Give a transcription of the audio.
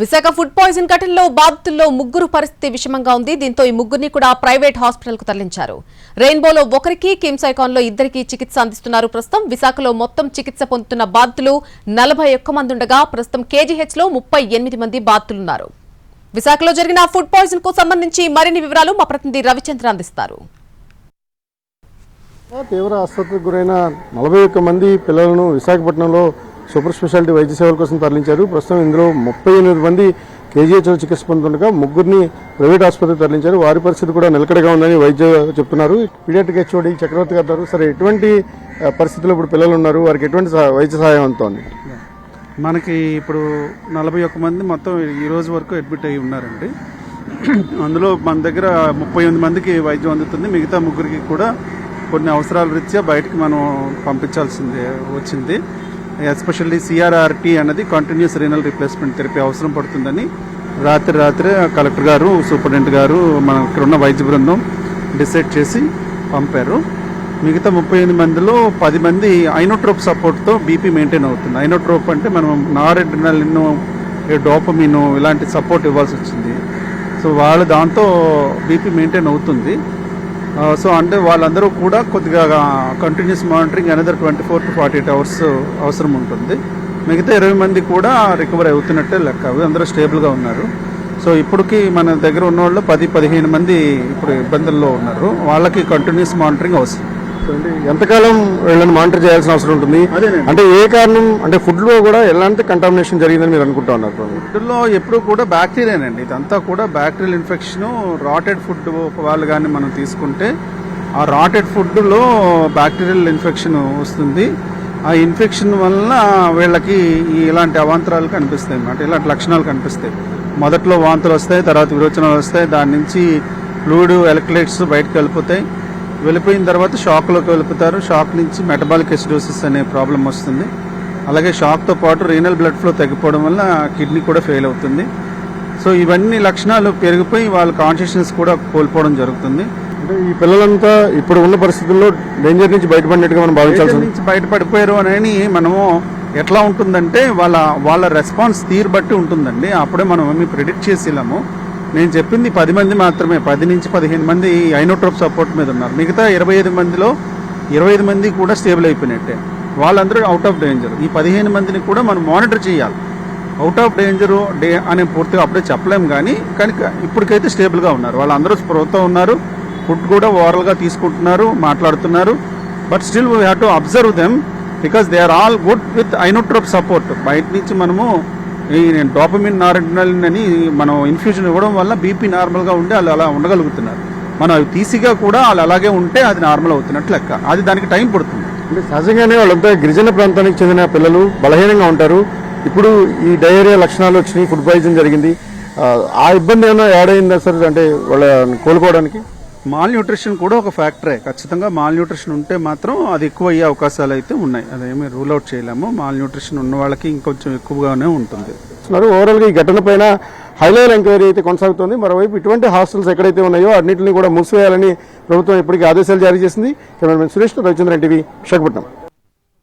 Visakha food poison ఘటనలో బాధితుల్లో ముగ్గురు పరిస్థితి విషమంగా ఉంది. దీంతో ఈ ముగ్గురిని కూడా ప్రైవేట్ హాస్పిటల్కు తరలించారు. రెయిన్బోలో ఒకరికి కిమ్స్ ఐకాన్లో ఇద్దరికి చికిత్స అందిస్తున్నారు. ప్రస్తుతం విశాఖలో మొత్తం చికిత్స పొందుతున్న బాధితులు నలభై ఒక్క మంది ఉండగా ప్రస్తుతం కేజీహెచ్లో ముప్పై ఎనిమిది మంది బాధితులున్నారు. విశాఖలో జరిగిన ఫుడ్ పాయిజన్కు సంబంధించి మరిన్ని వివరాలు మా ప్రతినిధి రవిచంద్ర అందిస్తారు. తీవ్ర ఆసుపత్రికి గురైన నలభై ఒక్క మంది పిల్లలను విశాఖపట్నంలో సూపర్ స్పెషాలిటీ వైద్య సేవల కోసం తరలించారు. ప్రస్తుతం ఇందులో ముప్పై ఎనిమిది మంది కేజీహెచ్లో చికిత్స పొందుతుండగా ముగ్గురిని ప్రైవేట్ ఆసుపత్రికి తరలించారు. వారి పరిస్థితి కూడా నిలకడగా ఉందని వైద్య చెప్తున్నారు. పీడియాటిక్ హెచ్ఓడి చక్రవర్తి గారు సరే ఎటువంటి పరిస్థితుల్లో ఇప్పుడు పిల్లలు ఉన్నారు? వారికి ఎటువంటి వైద్య సహాయం అందుతోంది? మనకి ఇప్పుడు నలభై ఒక్క మంది మొత్తం ఈ రోజు వరకు అడ్మిట్ అయ్యి ఉన్నారండి. అందులో మన దగ్గర ముప్పై ఎనిమిది మందికి వైద్యం అందుతుంది. మిగతా ముగ్గురికి కూడా కొన్ని అవసరాల రీత్యా బయటకు మనం పంపించాల్సింది వచ్చింది. ఎస్పెషల్లీ సిఆర్ఆర్టీ అన్నది కంటిన్యూస్ రీనల్ రీప్లేస్మెంట్ థెరపీ అవసరం పడుతుందని రాత్రి రాత్రే కలెక్టర్ గారు సూపరింటెండెంట్ గారు మన ఇక్కడ ఉన్న వైద్య బృందం డిసైడ్ చేసి పంపారు. మిగతా ముప్పై ఎనిమిది మందిలో పది మంది ఐనోట్రోప్ సపోర్ట్తో బీపీ మెయింటైన్ అవుతుంది. ఐనోట్రోప్ అంటే మనం నారెడ్రినలిన్ డోపమిన్ ఇలాంటి సపోర్ట్ ఇవ్వాల్సి వచ్చింది. సో వాళ్ళు దాంతో బీపీ మెయింటైన్ అవుతుంది. సో అంటే వాళ్ళందరూ కూడా కొద్దిగా continuous monitoring another twenty four to forty eight hours అవసరం ఉంటుంది. మిగతా ఇరవై మంది కూడా రికవర్ అవుతున్నట్టే లెక్క. అందరూ స్టేబుల్గా ఉన్నారు. సో ఇప్పటికి మన దగ్గర ఉన్న వాళ్ళు పది పదిహేను మంది ఇప్పుడు ఇబ్బందుల్లో ఉన్నారు. వాళ్ళకి కంటిన్యూస్ మానిటరింగ్ అవసరం. ఎంతకాలం వీళ్ళని మానిటర్ చేయాల్సిన అవసరం ఉంటుంది. అంటే ఏ కారణం అంటే ఫుడ్లో కూడా ఎలాంటి కంటామినేషన్ జరిగిందని మీరు అనుకుంటా ఉన్నారు? ఫుడ్లో ఎప్పుడు కూడా బ్యాక్టీరియానండి ఇదంతా కూడా బ్యాక్టీరియల్ ఇన్ఫెక్షన్ రాటెడ్ ఫుడ్ వాళ్ళు కానీ మనం తీసుకుంటే ఆ రాటెడ్ ఫుడ్లో బ్యాక్టీరియల్ ఇన్ఫెక్షన్ వస్తుంది. ఆ ఇన్ఫెక్షన్ వలన వీళ్ళకి ఇలాంటి అవాంతరాలు కనిపిస్తాయి అన్నమాట. ఇలాంటి లక్షణాలు కనిపిస్తాయి. మొదట్లో వాంతులు వస్తాయి తర్వాత విరోచనాలు వస్తాయి. దాని నుంచి ఫ్లూయిడ్ ఎలక్ట్రేట్స్ బయటకు వెళ్ళిపోతాయి. వెళ్ళిపోయిన తర్వాత షాక్లోకి వెళ్ళిపోతారు. షాక్ నుంచి మెటబాలిక్ ఎసిడోసిస్ అనే ప్రాబ్లం వస్తుంది. అలాగే షాక్తో పాటు రీనల్ బ్లడ్ ఫ్లో తగ్గిపోవడం వల్ల కిడ్నీ కూడా ఫెయిల్ అవుతుంది. సో ఇవన్నీ లక్షణాలు పెరిగిపోయి వాళ్ళ కాన్షియస్నెస్ కూడా కోల్పోవడం జరుగుతుంది. అంటే ఈ పిల్లలంతా ఇప్పుడు ఉన్న పరిస్థితుల్లో డేంజర్ నుంచి బయటపడినట్టుగా మనం భావించాల్సి నుంచి బయటపడిపోయారు అని మనము ఎట్లా ఉంటుందంటే వాళ్ళ వాళ్ళ రెస్పాన్స్ తీరు బట్టి ఉంటుందండి. అప్పుడే మనం ఏమి ప్రిడిక్ట్ చేసేలాము నేను చెప్పింది పది మంది మాత్రమే పది నుంచి పదిహేను మంది ఐనోట్రోప్ సపోర్ట్ మీద ఉన్నారు. మిగతా ఇరవై ఐదు మందిలో ఇరవై ఐదు మంది కూడా స్టేబుల్ అయిపోయినట్టే. వాళ్ళందరూ అవుట్ ఆఫ్ డేంజర్ ఈ పదిహేను మందిని కూడా మనం మానిటర్ చేయాలి. అవుట్ ఆఫ్ డేంజర్ డే అని పూర్తిగా అప్పుడే చెప్పలేము కానీ కానీ ఇప్పటికైతే స్టేబుల్గా ఉన్నారు. వాళ్ళందరూ స్పృహతో ఉన్నారు. ఫుడ్ కూడా ఓవరాల్గా తీసుకుంటున్నారు మాట్లాడుతున్నారు. But still we have to observe them because they are all good with inotrope support బయట నుంచి మనము ఈ డోపమిన్ నారెడ్నలిన్ అని మనం ఇన్ఫ్యూజన్ ఇవ్వడం వల్ల బీపీ నార్మల్గా ఉండి వాళ్ళు అలా ఉండగలుగుతున్నారు. మనం అవి తీసిగా కూడా వాళ్ళు అలాగే ఉంటే అది నార్మల్ అవుతున్నట్లు లెక్క. అది దానికి టైం పడుతుంది. అంటే సహజంగానే వాళ్ళంతా గిరిజన ప్రాంతానికి చెందిన పిల్లలు బలహీనంగా ఉంటారు. ఇప్పుడు ఈ డయేరియా లక్షణాలు వచ్చినాయి ఫుడ్ పాయిజన్ జరిగింది. ఆ, ఆ ఇబ్బంది ఏమైనా యాడ్ అయిందా సార్? అంటే వాళ్ళ కోలుకోవడానికి? మాల్ న్యూట్రిషన్ కూడా ఒక ఫ్యాక్టరే. ఖచ్చితంగా మాల్ న్యూట్రిషన్ ఉంటే మాత్రం అది ఎక్కువ అయ్యే అవకాశాలు అయితే ఉన్నాయి. అదేమి రూల్ అవుట్ చేయలేము. మాల్ న్యూట్రిషన్ ఉన్న వాళ్ళకి ఇంకొంచెం ఎక్కువగానే ఉంటుంది. ఓవరాల్ ఈ ఘటన పైన హై ఎంక్వైరీ అయితే కొనసాగుతోంది. మరోవైపు ఇటువంటి హాస్టల్స్ ఎక్కడైతే ఉన్నాయో అన్నింటినీ కూడా మూసివేయాలని ప్రభుత్వం ఇప్పటికీ ఆదేశాలు జారీ చేసింది. Cameraman Suresh Ravichandran TV Visakhapatnam.